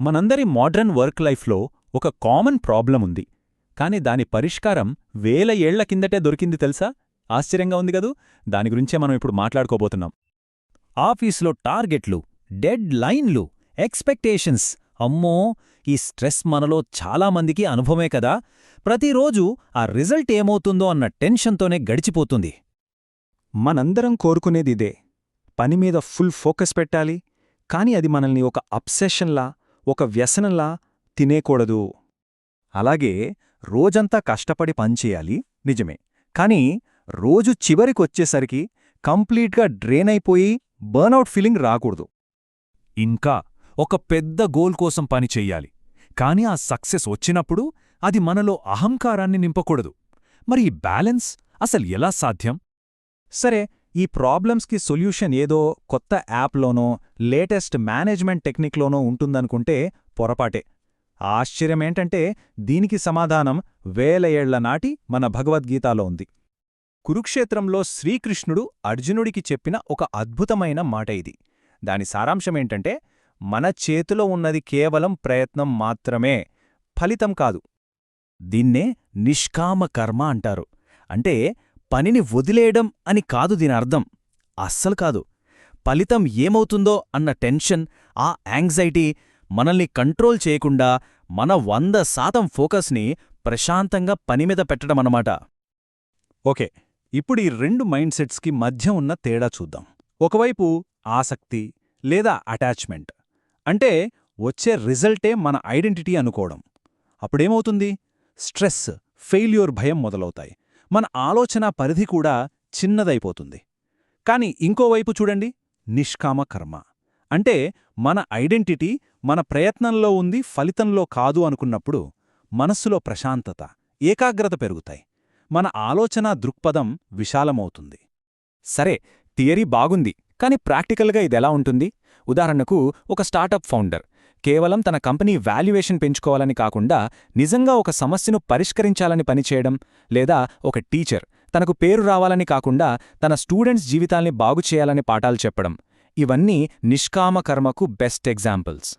మనందరి modern work లైఫ్లో ఒక కామన్ ప్రాబ్లం ఉంది. కాని దాని పరిష్కారం వేల ఏళ్ళ కిందటే దొరికింది తెలుసా? ఆశ్చర్యంగా ఉంది కదూ? దాని గురించే మనం ఇప్పుడు మాట్లాడుకోబోతున్నాం. ఆఫీసులో టార్గెట్లు డెడ్ లైన్లు ఎక్స్పెక్టేషన్స్. అమ్మో! ఈ స్ట్రెస్ మనలో చాలామందికి అనుభవమే కదా? ప్రతిరోజు ఆ రిజల్ట్ ఏమవుతుందో అన్న టెన్షన్తోనే గడిచిపోతుంది. మనందరం కోరుకునేదిదే పనిమీద ఫుల్ ఫోకస్ పెట్టాలి. కాని అది మనల్ని ఒక అబ్సెషన్లా ఒక వ్యసనంలా తినేకూడదు. అలాగే రోజంతా కష్టపడి పనిచేయాలి నిజమే. కాని రోజు చివరికొచ్చేసరికి కంప్లీట్గా డ్రైన్ అయిపోయి బర్నౌట్ ఫీలింగ్ రాకూడదు. ఇంకా ఒక పెద్ద గోల్ కోసం పని చెయ్యాలి కాని ఆ సక్సెస్ వచ్చినప్పుడు అది మనలో అహంకారాన్ని నింపకూడదు. మరి ఈ బ్యాలెన్స్ అసలు ఎలా సాధ్యం? సరే ఈ ప్రాబ్లమ్స్కి సొల్యూషన్ ఏదో కొత్త యాప్లోనో లేటెస్ట్ మేనేజ్మెంట్ టెక్నిక్లోనో ఉంటుందనుకుంటే పొరపాటే. ఆశ్చర్యమేంటంటే దీనికి సమాధానం వేల ఏళ్ళ నాటి మన భగవద్గీతాలో ఉంది. కురుక్షేత్రంలో శ్రీకృష్ణుడు అర్జునుడికి చెప్పిన ఒక అద్భుతమైన మాట ఇది. దాని సారాంశమేంటంటే మన చేతిలో ఉన్నది కేవలం ప్రయత్నం మాత్రమే ఫలితం కాదు. దీన్నే నిష్కామ కర్మ అంటారు. అంటే పనిని వదిలేయడం అని కాదు దీనర్థం అస్సలు కాదు. ఫలితం ఏమవుతుందో అన్న టెన్షన్ ఆ యాంగ్జైటీ మనల్ని కంట్రోల్ చేయకుండా మన వంద శాతం ఫోకస్ని ప్రశాంతంగా పనిమీద పెట్టడమన్నమాట ఓకే ఇప్పుడు ఈ రెండు మైండ్ సెట్స్కి మధ్య ఉన్న తేడా చూద్దాం. ఒకవైపు ఆసక్తి లేదా అటాచ్మెంట్. అంటే వచ్చే రిజల్టే మన ఐడెంటిటీ అనుకోవడం. అప్పుడేమవుతుంది? స్ట్రెస్ ఫెయిల్యూర్ భయం మొదలవుతాయి. మన ఆలోచన పరిధి కూడా చిన్నదైపోతుంది. కాని ఇంకోవైపు చూడండి నిష్కామ కర్మ. అంటే మన ఐడెంటిటీ మన ప్రయత్నంలో ఉంది ఫలితంలో కాదు అనుకున్నప్పుడు మనస్సులో ప్రశాంతత ఏకాగ్రత పెరుగుతాయి. మన ఆలోచనా దృక్పథం విశాలమవుతుంది. సరే థియరీ బాగుంది కాని ప్రాక్టికల్గా ఇదెలా ఉంటుంది? ఉదాహరణకు ఒక స్టార్టప్ ఫౌండర్ కేవలం తన కంపెనీ వాల్యుయేషన్ పెంచుకోవాలని కాకుండా నిజంగా ఒక సమస్యను పరిష్కరించాలని పనిచేయడం లేదా ఒక టీచర్ తనకు పేరు రావాలని కాకుండా తన స్టూడెంట్స్ జీవితాల్ని బాగుచేయాలని పాఠాలు చెప్పడం. ఇవన్నీ నిష్కామ కర్మకు బెస్ట్ ఎగ్జాంపుల్స్.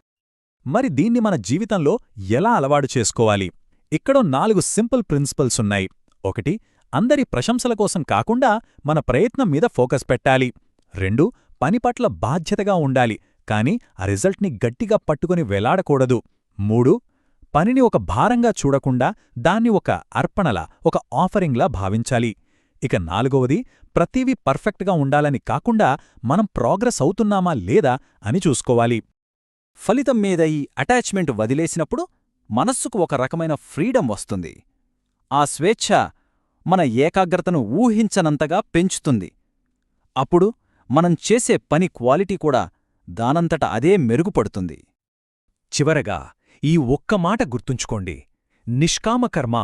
మరి దీన్ని మన జీవితంలో ఎలా అలవాటు చేసుకోవాలి? ఇక్కడో నాలుగు సింపుల్ ప్రిన్సిపల్స్ ఉన్నాయి. ఒకటి అందరి ప్రశంసల కోసం కాకుండా మన ప్రయత్నం మీద ఫోకస్ పెట్టాలి. రెండు పని పట్ల బాధ్యతగా ఉండాలి. కాని ఆ రిజల్ట్ని గట్టిగా పట్టుకుని వెలాడకూడదు. మూడు పనిని ఒక భారంగా చూడకుండా దాన్ని ఒక అర్పణలా ఒక ఆఫరింగ్లా భావించాలి. ఇక నాలుగవది ప్రతివీ పర్ఫెక్ట్గా ఉండాలని కాకుండా మనం ప్రోగ్రెస్ అవుతున్నామా లేదా అని చూసుకోవాలి. ఫలితం మీద ఈ అటాచ్మెంట్ వదిలేసినప్పుడు మనస్సుకు ఒక రకమైన ఫ్రీడమ్ వస్తుంది. ఆ స్వేచ్ఛ మన ఏకాగ్రతను ఊహించనంతగా పెంచుతుంది. అప్పుడు మనం చేసే పని క్వాలిటీ కూడా దానంతట అదే మెరుగుపడుతుంది. చివరగా ఈ ఒక్క మాట గుర్తుంచుకోండి. నిష్కామకర్మ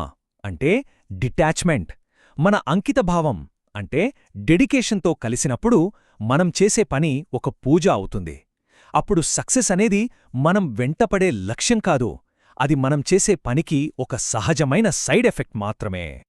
అంటే డిటాచ్మెంట్. మన అంకితభావం అంటే డెడికేషన్తో కలిసినప్పుడు మనం చేసే పని ఒక పూజ అవుతుంది. అప్పుడు సక్సెస్ అనేది మనం వెంటపడే లక్ష్యం కాదు. అది మనం చేసే పనికి ఒక సహజమైన సైడ్ ఎఫెక్ట్ మాత్రమే.